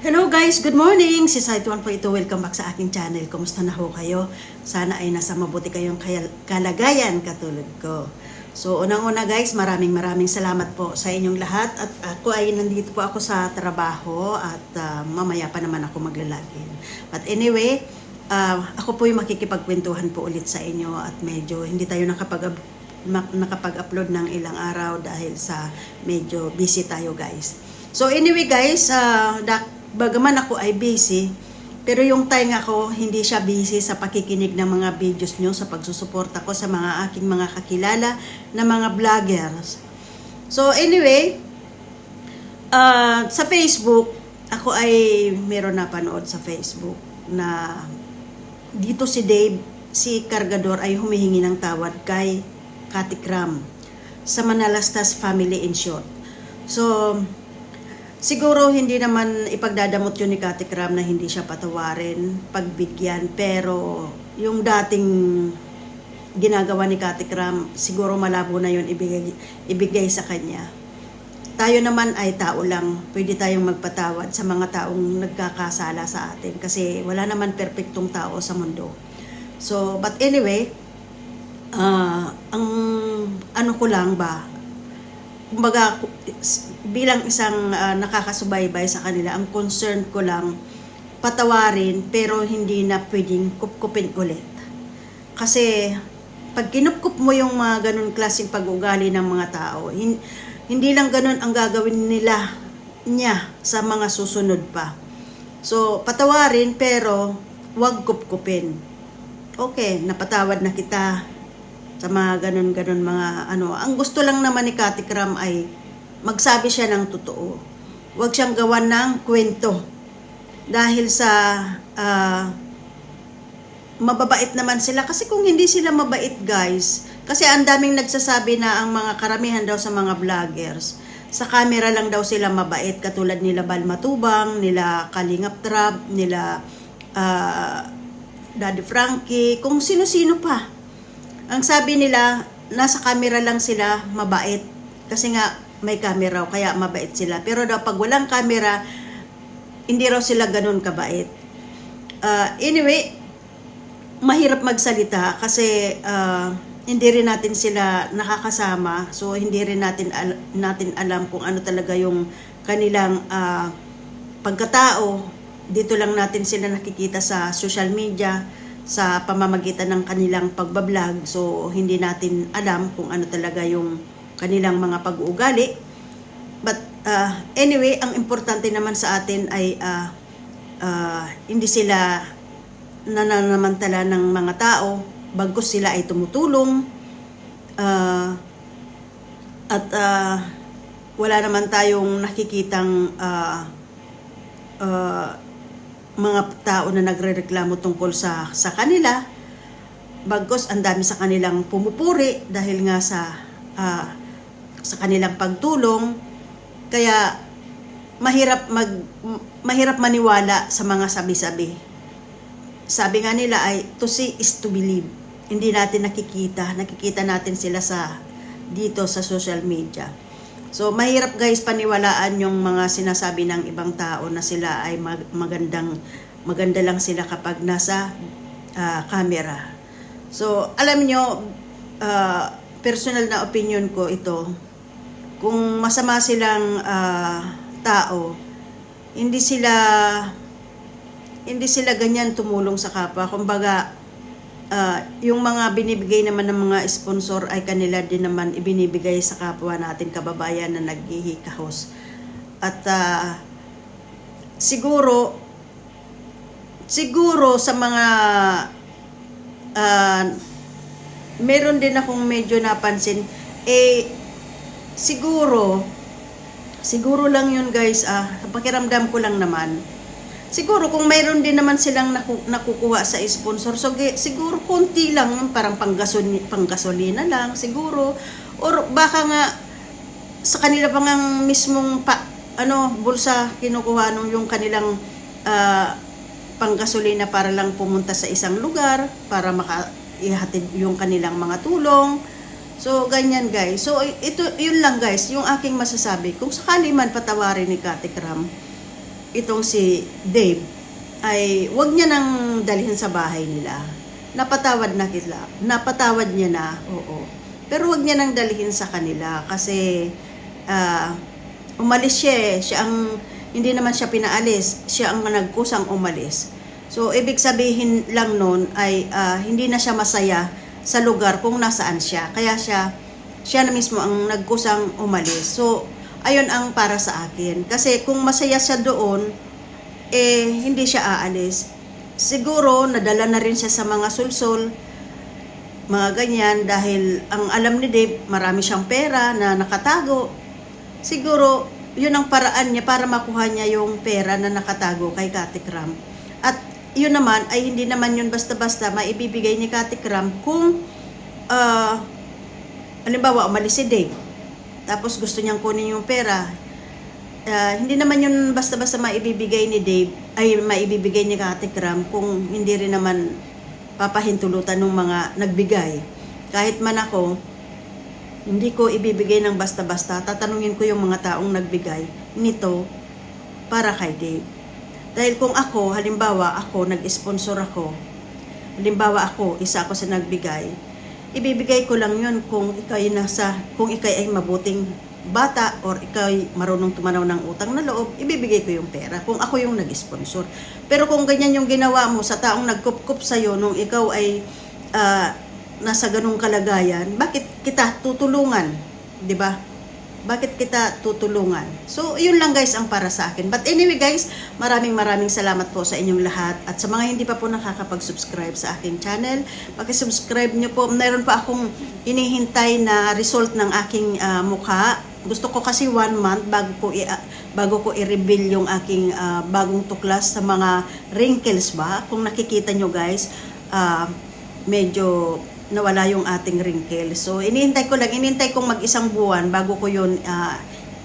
Hello guys, good morning! Si Saituan po ito. Welcome back sa aking channel. Kumusta na ho kayo? Sana ay nasa mabuti kayong kalagayan katulad ko. So, unang-una guys, maraming maraming salamat po sa inyong lahat. At ako ay nandito po ako sa trabaho at ah, mamaya pa naman ako maglalagin. But anyway, ah, ako po yung makikipagkwentuhan po ulit sa inyo at medyo hindi tayo nakapag nakapag-upload ng ilang araw dahil sa medyo busy tayo guys. So anyway guys, uh, bagaman ako ay busy, pero yung time ko hindi siya busy sa pakikinig ng mga videos nyo, sa pagsusuporta ko sa mga aking mga kakilala na mga vloggers. So anyway, uh, sa Facebook, ako ay meron na panood sa Facebook na dito si Dave, si Cargador ay humihingi ng tawad kay Katikram sa Manalastas Family in short. So, siguro hindi naman ipagdadamot yun ni Katikram na hindi siya patawarin, pagbigyan, pero yung dating ginagawa ni Katikram, siguro malabo na yun ibigay, ibigay sa kanya. Tayo naman ay tao lang, pwede tayong magpatawad sa mga taong nagkakasala sa atin kasi wala naman perpektong tao sa mundo. So, but anyway, ah ang ano ko lang ba, kumbaga bilang isang ah, nakakasubaybay sa kanila, ang concern ko lang patawarin pero hindi na pwedeng kupkupin ulit. Kasi pag kinupkup mo yung mga ganun klaseng pag-ugali ng mga tao, hin- hindi lang ganun ang gagawin nila niya sa mga susunod pa. So, patawarin pero wag kupkupin. Okay, napatawad na kita sa mga ganun-ganun mga ano. Ang gusto lang naman ni Kati Kram ay magsabi siya ng totoo. Huwag siyang gawan ng kwento. Dahil sa ah, mababait naman sila. Kasi kung hindi sila mabait, guys, kasi ang daming nagsasabi na ang mga karamihan daw sa mga vloggers, sa camera lang daw sila mabait, katulad nila Bal Matubang, nila Kalingap Trap, nila ah, Daddy Frankie, kung sino-sino pa. Ang sabi nila, nasa camera lang sila mabait. Kasi nga, may camera, kaya mabait sila. Pero daw, pag walang camera, hindi raw sila ganun kabait. Ah, anyway, mahirap magsalita kasi ah, hindi rin natin sila nakakasama. So, hindi rin natin, al- natin alam kung ano talaga yung kanilang ah, pagkatao. Dito lang natin sila nakikita sa social media sa pamamagitan ng kanilang pagbablog. So, hindi natin alam kung ano talaga yung kanilang mga pag-uugali. But uh, anyway, ang importante naman sa atin ay uh, uh, hindi sila nananamantala ng mga tao, bagkus sila ay tumutulong. Uh, at uh, wala naman tayong nakikitang uh, uh, mga tao na nagrereklamo tungkol sa sa kanila. Bagkus ang dami sa kanilang pumupuri dahil nga sa ah, sa kanilang pagtulong. Kaya mahirap mag mahirap maniwala sa mga sabi-sabi. Sabi nga nila ay to see is to believe. Hindi natin nakikita, nakikita natin sila sa dito sa social media. So mahirap guys paniwalaan yung mga sinasabi ng ibang tao na sila ay mag- magandang maganda lang sila kapag nasa ah, camera. So alam nyo ah, personal na opinion ko ito kung masama silang ah, tao hindi sila hindi sila ganyan tumulong sa kapwa. Kumbaga, ah, yung mga binibigay naman ng mga sponsor ay kanila din naman ibinibigay sa kapwa natin kababayan na naghihikahos. At ah, siguro siguro sa mga ah, meron din akong medyo napansin eh siguro siguro lang yun guys ah pakiramdam ko lang naman Siguro kung mayroon din naman silang naku- nakukuha sa sponsor, so siguro konti lang parang panggasolina, panggasolina lang siguro or baka nga sa kanila pa ngang mismong pa, ano bulsa kinukuha nung yung kanilang ah, panggasolina para lang pumunta sa isang lugar para maka yung kanilang mga tulong. So, ganyan guys. So, ito, yun lang guys, yung aking masasabi. Kung sakali man patawarin ni Kati Kram, itong si Dave ay wag niya nang dalhin sa bahay nila. Napatawad na kita. Napatawad niya na, oo. Pero wag niya nang dalhin sa kanila kasi ah, umalis siya eh. Siya ang, hindi naman siya pinaalis. Siya ang nagkusang umalis. So, ibig sabihin lang nun ay ah, hindi na siya masaya sa lugar kung nasaan siya. Kaya siya, siya na mismo ang nagkusang umalis. So, ayun ang para sa akin. Kasi kung masaya siya doon, eh, hindi siya aalis. Siguro, nadala na rin siya sa mga sulsol, mga ganyan, dahil ang alam ni Dave, marami siyang pera na nakatago. Siguro, yun ang paraan niya para makuha niya yung pera na nakatago kay Kati Kram. At yun naman, ay hindi naman yun basta-basta maibibigay ni Kati Kram kung, ah, halimbawa, umalis si Dave. Tapos gusto niyang kunin yung pera. Ah, hindi naman yun basta-basta maibibigay ni Dave, ay maibibigay ni Kati Kram kung hindi rin naman papahintulutan ng mga nagbigay. Kahit man ako, hindi ko ibibigay ng basta-basta. Tatanungin ko yung mga taong nagbigay nito para kay Dave. Dahil kung ako, halimbawa ako, nag-sponsor ako, halimbawa ako, isa ako sa nagbigay, ibibigay ko lang yun kung ikaw ay nasa, kung ikaw ay mabuting bata or ikaw marunong tumanaw ng utang na loob, ibibigay ko yung pera kung ako yung nag-sponsor. Pero kung ganyan yung ginawa mo sa taong nagkup-kup sa'yo nung ikaw ay ah, nasa ganung kalagayan, bakit kita tutulungan? 'Di ba? Bakit kita tutulungan? So, yun lang guys ang para sa akin. But anyway guys, maraming maraming salamat po sa inyong lahat. At sa mga hindi pa po nakakapag-subscribe sa aking channel, pakisubscribe nyo po. Mayroon pa akong inihintay na result ng aking ah, mukha. Gusto ko kasi one month bago ko i- bago ko i-reveal yung aking ah, bagong tuklas sa mga wrinkles ba. Kung nakikita nyo guys, ah, medyo nawala yung ating wrinkle. So, inihintay ko lang, inihintay kong mag-isang buwan bago ko yun ah,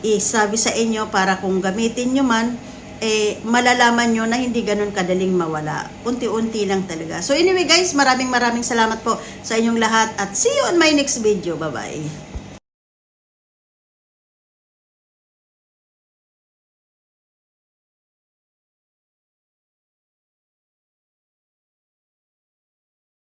isabi sa inyo para kung gamitin nyo man, eh, malalaman nyo na hindi ganun kadaling mawala. Unti-unti lang talaga. So, anyway guys, maraming maraming salamat po sa inyong lahat at see you on my next video. Bye-bye.